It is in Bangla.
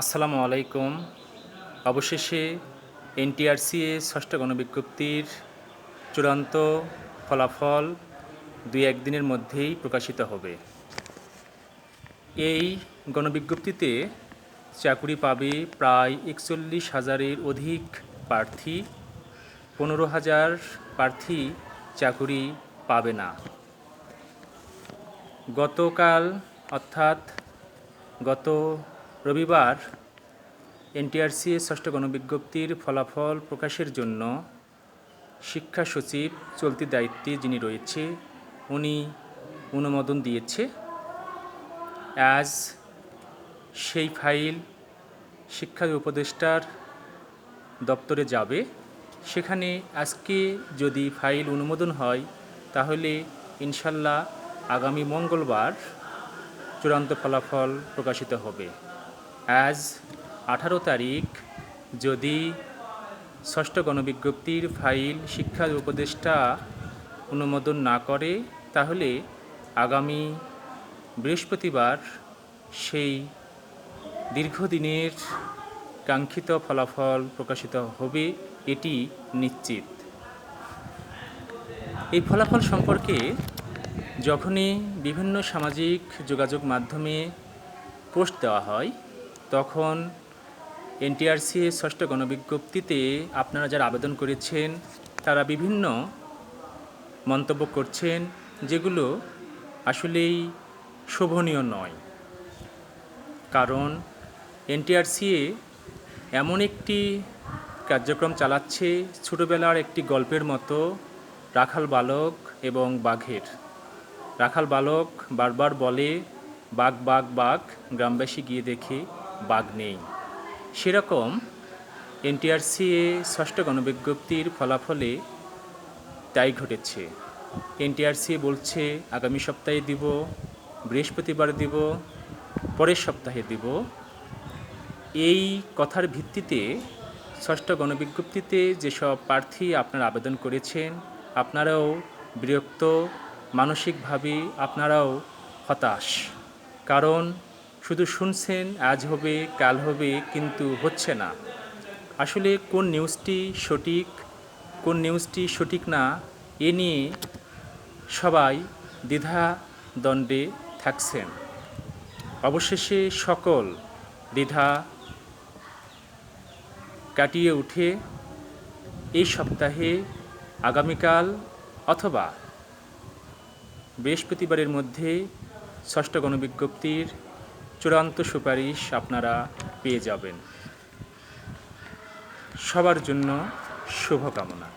আসসালামু আলাইকুম। অবশেষে এনটিআরসিএ ষষ্ঠ গণবিজ্ঞপ্তির চূড়ান্ত ফলাফল দুই একদিনের মধ্যেই প্রকাশিত হবে। এই গণবিজ্ঞপ্তিতে চাকুরি পাবে প্রায় একচল্লিশ হাজারের অধিক প্রার্থী। পনেরো হাজার প্রার্থী চাকুরি পাবে না। গতকাল অর্থাৎ গত রবিবার এনটিআরসি ষষ্ঠ গণবিজ্ঞপ্তির ফলাফল প্রকাশের জন্য শিক্ষা সচিব চলতি দায়িত্বে যিনি রয়েছে, উনি অনুমোদন দিয়েছে। অ্যাজ সেই ফাইল শিক্ষা উপদেষ্টার দপ্তরে যাবে। সেখানে আজকে যদি ফাইল অনুমোদন হয়, তাহলে ইনশাল্লাহ আগামী মঙ্গলবার চূড়ান্ত ফলাফল প্রকাশিত হবে। অ্যাজ আঠারো তারিখ যদি ষষ্ঠ গণবিজ্ঞপ্তির ফাইল শিক্ষা উপদেষ্টা অনুমোদন না করে, তাহলে আগামী বৃহস্পতিবার সেই দীর্ঘদিনের কাঙ্ক্ষিত ফলাফল প্রকাশিত হবে, এটি নিশ্চিত। এই ফলাফল সম্পর্কে যখনই বিভিন্ন সামাজিক যোগাযোগ মাধ্যমে পোস্ট দেওয়া হয় তখন এনটিআরসি ষষ্ঠ গণবিজ্ঞপ্তিতে আপনারা যারা আবেদন করেছেন, তারা বিভিন্ন মন্তব্য করছেন যেগুলো আসলেই শোভনীয় নয়। কারণ এনটিআরসিএ এমন একটি কার্যক্রম চালাচ্ছে, ছোটোবেলার একটি গল্পের মতো, রাখাল বালক এবং বাঘের। রাখাল বালক বারবার বলে, বাঘ বাঘ বাঘ, গ্রামবাসী গিয়ে দেখে। বাঘ নেই। সেরকম এনটিআরসিএ ষষ্ঠ গণবিজ্ঞপ্তির ফলাফলে তাই ঘটেছে। এনটিআরসি বলছে, আগামী সপ্তাহে দিব, বৃহস্পতিবার দিব, পরের সপ্তাহে দিব। এই কথার ভিত্তিতে ষষ্ঠ গণবিজ্ঞপ্তিতে যেসব প্রার্থী আপনারা আবেদন করেছেন, আপনারাও বিরক্ত, মানসিকভাবে আপনারাও হতাশ। কারণ শুধু শুনছেন, আজ হবে, কাল হবে, কিন্তু হচ্ছে না। আসলে কোন নিউজটি সঠিক, কোন নিউজটি সঠিক না, এ নিয়ে সবাই দ্বিধা দ্বন্দ্বে থাকছেন। অবশেষে সকল দ্বিধা কাটিয়ে উঠে এই সপ্তাহে আগামীকাল অথবা বৃহস্পতিবারের মধ্যে ষষ্ঠ গণবিজ্ঞপ্তির চূড়ান্ত সুপারিশ আপনারা পেয়ে যাবেন। সবার জন্য শুভকামনা।